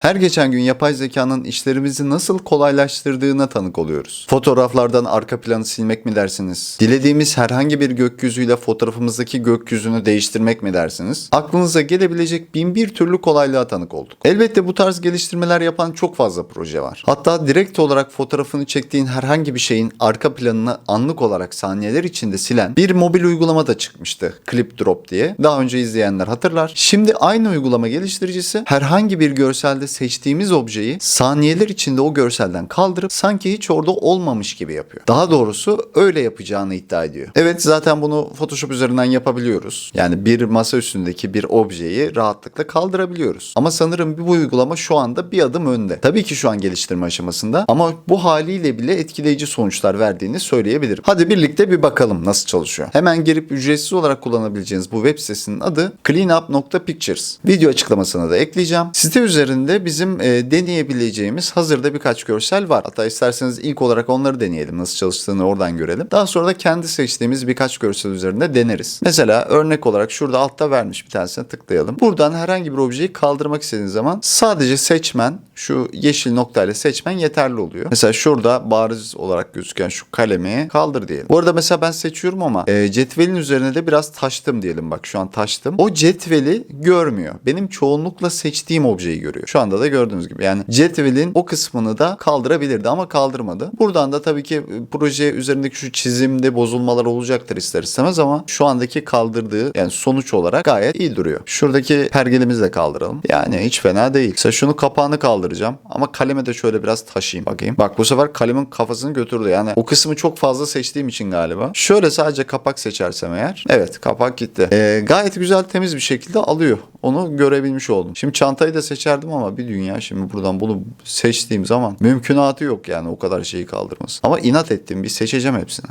Her geçen gün yapay zekanın işlerimizi nasıl kolaylaştırdığına tanık oluyoruz. Fotoğraflardan arka planı silmek mi dersiniz? Dilediğimiz herhangi bir gökyüzüyle fotoğrafımızdaki gökyüzünü değiştirmek mi dersiniz? Aklınıza gelebilecek bin bir türlü kolaylığa tanık olduk. Elbette bu tarz geliştirmeler yapan çok fazla proje var. Hatta direkt olarak fotoğrafını çektiğin herhangi bir şeyin arka planını anlık olarak saniyeler içinde silen bir mobil uygulama da çıkmıştı. Clip Drop diye. Daha önce izleyenler hatırlar. Şimdi aynı uygulama geliştiricisi herhangi bir görselde seçtiğimiz objeyi saniyeler içinde o görselden kaldırıp sanki hiç orada olmamış gibi yapıyor. Daha doğrusu öyle yapacağını iddia ediyor. Evet zaten bunu Photoshop üzerinden yapabiliyoruz. Yani bir masa üstündeki bir objeyi rahatlıkla kaldırabiliyoruz. Ama sanırım bu uygulama şu anda bir adım önde. Tabii ki şu an geliştirme aşamasında ama bu haliyle bile etkileyici sonuçlar verdiğini söyleyebilirim. Hadi birlikte bir bakalım nasıl çalışıyor. Hemen girip ücretsiz olarak kullanabileceğiniz bu web sitesinin adı cleanup.pictures. Video açıklamasına da ekleyeceğim. Site üzerinde bizim e, deneyebileceğimiz hazırda birkaç görsel var. Hatta isterseniz ilk olarak onları deneyelim. Nasıl çalıştığını oradan görelim. Daha sonra da kendi seçtiğimiz birkaç görsel üzerinde deneriz. Mesela örnek olarak şurada altta vermiş bir tanesine tıklayalım. Buradan herhangi bir objeyi kaldırmak istediğiniz zaman sadece seçmen şu yeşil noktayla seçmen yeterli oluyor. Mesela şurada bariz olarak gözüken şu kalemi kaldır diyelim. Bu arada mesela ben seçiyorum ama e, cetvelin üzerine de biraz taştım diyelim. Bak şu an taştım. O cetveli görmüyor. Benim çoğunlukla seçtiğim objeyi görüyor. Şu anda da gördüğünüz gibi. Yani cetvelin o kısmını da kaldırabilirdi ama kaldırmadı. Buradan da tabii ki e, proje üzerindeki şu çizimde bozulmalar olacaktır ister istemez ama şu andaki kaldırdığı yani sonuç olarak gayet iyi duruyor. Şuradaki pergelimizi de kaldıralım. Yani hiç fena değil. Mesela şunu kapağını kaldıracağım ama kaleme de şöyle biraz taşıyayım bakayım. Bak bu sefer kalemin kafasını götürdü. Yani o kısmı çok fazla seçtiğim için galiba. Şöyle sadece kapak seçersem eğer. Evet kapak gitti. Ee, gayet güzel temiz bir şekilde alıyor. Onu görebilmiş oldum. Şimdi çantayı da seçerdim ama bir dünya şimdi buradan bunu seçtiğim zaman mümkünatı yok yani o kadar şeyi kaldırması. Ama inat ettim bir seçeceğim hepsini.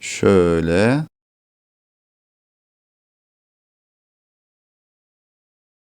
Şöyle.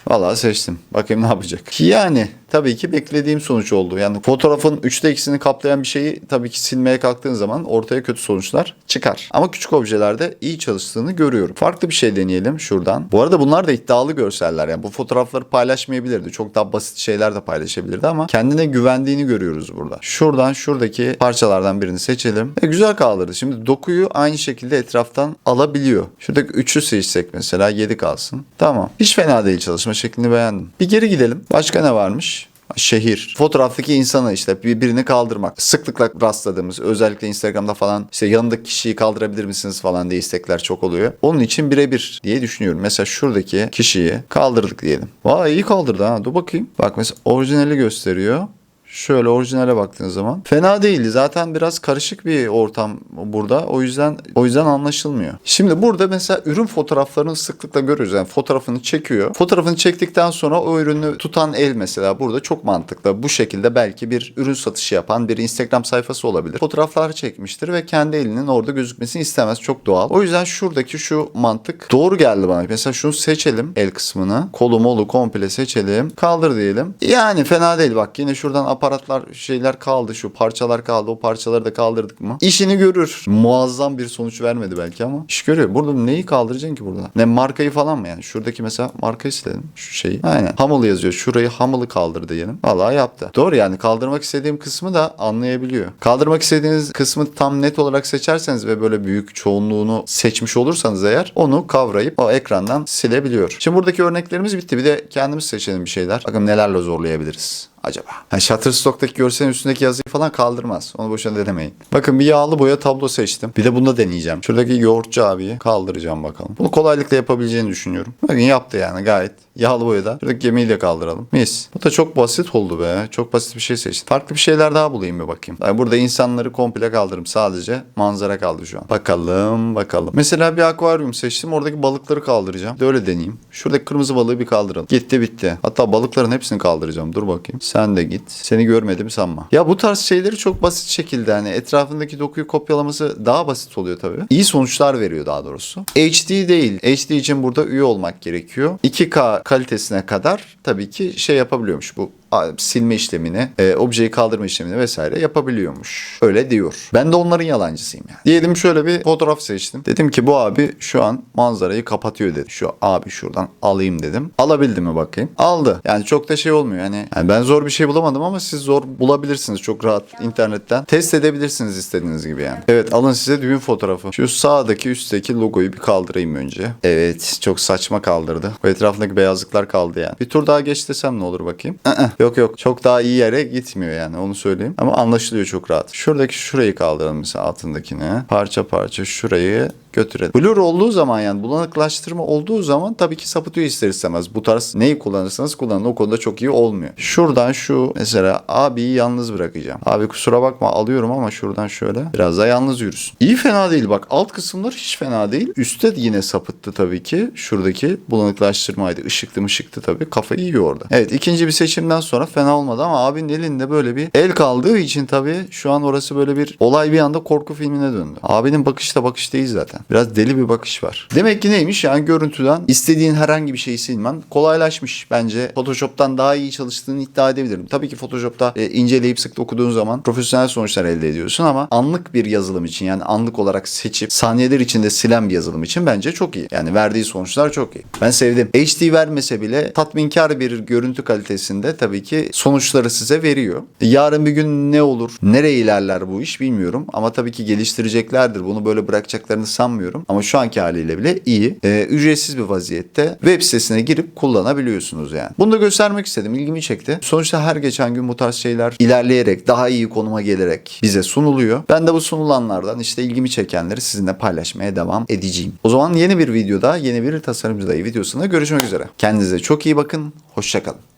Vallahi seçtim. Bakayım ne yapacak. Yani tabii ki beklediğim sonuç oldu. Yani fotoğrafın üçte ikisini kaplayan bir şeyi tabii ki silmeye kalktığın zaman ortaya kötü sonuçlar çıkar. Ama küçük objelerde iyi çalıştığını görüyorum. Farklı bir şey deneyelim şuradan. Bu arada bunlar da iddialı görseller. Yani bu fotoğrafları paylaşmayabilirdi. Çok daha basit şeyler de paylaşabilirdi ama kendine güvendiğini görüyoruz burada. Şuradan şuradaki parçalardan birini seçelim. E, güzel kaldırdı. Şimdi dokuyu aynı şekilde etraftan alabiliyor. Şuradaki 3'ü seçsek mesela 7 kalsın. Tamam. Hiç fena değil çalışma şeklini beğendim. Bir geri gidelim. Başka ne varmış? şehir. Fotoğraftaki insanı işte bir- birini kaldırmak. Sıklıkla rastladığımız özellikle Instagram'da falan işte yanındaki kişiyi kaldırabilir misiniz falan diye istekler çok oluyor. Onun için birebir diye düşünüyorum. Mesela şuradaki kişiyi kaldırdık diyelim. Vay iyi kaldırdı ha. Dur bakayım. Bak mesela orijinali gösteriyor. Şöyle orijinale baktığın zaman fena değildi. Zaten biraz karışık bir ortam burada. O yüzden o yüzden anlaşılmıyor. Şimdi burada mesela ürün fotoğraflarını sıklıkla görüyoruz. Yani fotoğrafını çekiyor. Fotoğrafını çektikten sonra o ürünü tutan el mesela burada çok mantıklı. Bu şekilde belki bir ürün satışı yapan bir Instagram sayfası olabilir. Fotoğraflar çekmiştir ve kendi elinin orada gözükmesini istemez. Çok doğal. O yüzden şuradaki şu mantık doğru geldi bana. Mesela şunu seçelim el kısmını. Kolu molu komple seçelim. Kaldır diyelim. Yani fena değil bak. Yine şuradan aparatlar şeyler kaldı. Şu parçalar kaldı. O parçaları da kaldırdık mı? İşini görür. Muazzam bir sonuç vermedi belki ama iş görüyor. Burada neyi kaldıracaksın ki burada? Ne markayı falan mı yani? Şuradaki mesela markayı silelim. Şu şeyi. Aynen. Hamılı yazıyor. Şurayı hamılı kaldır diyelim. Vallahi yaptı. Doğru yani kaldırmak istediğim kısmı da anlayabiliyor. Kaldırmak istediğiniz kısmı tam net olarak seçerseniz ve böyle büyük çoğunluğunu seçmiş olursanız eğer onu kavrayıp o ekrandan silebiliyor. Şimdi buradaki örneklerimiz bitti. Bir de kendimiz seçelim bir şeyler. Bakın nelerle zorlayabiliriz acaba? Yani Shutterstock'taki görselin üstündeki yazıyı falan kaldırmaz. Onu boşuna denemeyin. Bakın bir yağlı boya tablo seçtim. Bir de bunu da deneyeceğim. Şuradaki yoğurtçu abiyi kaldıracağım bakalım. Bunu kolaylıkla yapabileceğini düşünüyorum. Bakın yaptı yani gayet. Yağlı boyada. Şuradaki gemiyi de kaldıralım. Mis. Bu da çok basit oldu be. Çok basit bir şey seçtim. Farklı bir şeyler daha bulayım bir bakayım. Yani burada insanları komple kaldırırım. Sadece manzara kaldı şu an. Bakalım bakalım. Mesela bir akvaryum seçtim. Oradaki balıkları kaldıracağım. Bir De öyle deneyeyim. Şuradaki kırmızı balığı bir kaldıralım. Gitti bitti. Hatta balıkların hepsini kaldıracağım. Dur bakayım. Sen de git. Seni görmedim sanma. Ya bu tarz şeyleri çok basit şekilde hani etrafındaki dokuyu kopyalaması daha basit oluyor tabii. İyi sonuçlar veriyor daha doğrusu. HD değil. HD için burada üye olmak gerekiyor. 2K kalitesine kadar tabii ki şey yapabiliyormuş bu silme işlemini, e, objeyi kaldırma işlemini vesaire yapabiliyormuş. Öyle diyor. Ben de onların yalancısıyım yani. Diyelim şöyle bir fotoğraf seçtim. Dedim ki bu abi şu an manzarayı kapatıyor dedi. Şu abi şuradan alayım dedim. Alabildi mi bakayım? Aldı. Yani çok da şey olmuyor. Yani, yani ben zor bir şey bulamadım ama siz zor bulabilirsiniz çok rahat internetten. Test edebilirsiniz istediğiniz gibi yani. Evet alın size düğün fotoğrafı. Şu sağdaki üstteki logoyu bir kaldırayım önce. Evet çok saçma kaldırdı. Bu etrafındaki beyazlıklar kaldı yani. Bir tur daha geç desem ne olur bakayım. Yok yok çok daha iyi yere gitmiyor yani onu söyleyeyim. Ama anlaşılıyor çok rahat. Şuradaki şurayı kaldıralım mesela altındakini. Parça parça şurayı götürelim. Blur olduğu zaman yani bulanıklaştırma olduğu zaman tabii ki sapıtıyor ister istemez. Bu tarz neyi kullanırsanız kullanın o konuda çok iyi olmuyor. Şuradan şu mesela abiyi yalnız bırakacağım. Abi kusura bakma alıyorum ama şuradan şöyle biraz daha yalnız yürüsün. İyi fena değil bak alt kısımlar hiç fena değil. Üstte yine sapıttı tabii ki. Şuradaki bulanıklaştırmaydı. Işıktı mışıktı tabii. Kafayı yiyor orada. Evet ikinci bir seçimden sonra fena olmadı ama abinin elinde böyle bir el kaldığı için tabii şu an orası böyle bir olay bir anda korku filmine döndü. Abinin bakışı da bakış değil zaten. Biraz deli bir bakış var. Demek ki neymiş yani görüntüden istediğin herhangi bir şeyi silmen kolaylaşmış. Bence Photoshop'tan daha iyi çalıştığını iddia edebilirim. Tabii ki Photoshop'ta e, inceleyip sık dokuduğun zaman profesyonel sonuçlar elde ediyorsun ama anlık bir yazılım için yani anlık olarak seçip saniyeler içinde silen bir yazılım için bence çok iyi. Yani verdiği sonuçlar çok iyi. Ben sevdim. HD vermese bile tatminkar bir görüntü kalitesinde tabii ki sonuçları size veriyor. Yarın bir gün ne olur, nereye ilerler bu iş bilmiyorum ama tabii ki geliştireceklerdir. Bunu böyle bırakacaklarını sanmıyorum. Ama şu anki haliyle bile iyi. Ee, ücretsiz bir vaziyette web sitesine girip kullanabiliyorsunuz yani. Bunu da göstermek istedim. ilgimi çekti. Sonuçta her geçen gün bu tarz şeyler ilerleyerek, daha iyi konuma gelerek bize sunuluyor. Ben de bu sunulanlardan işte ilgimi çekenleri sizinle paylaşmaya devam edeceğim. O zaman yeni bir videoda, yeni bir tasarımcı dayı videosunda görüşmek üzere. Kendinize çok iyi bakın. Hoşçakalın.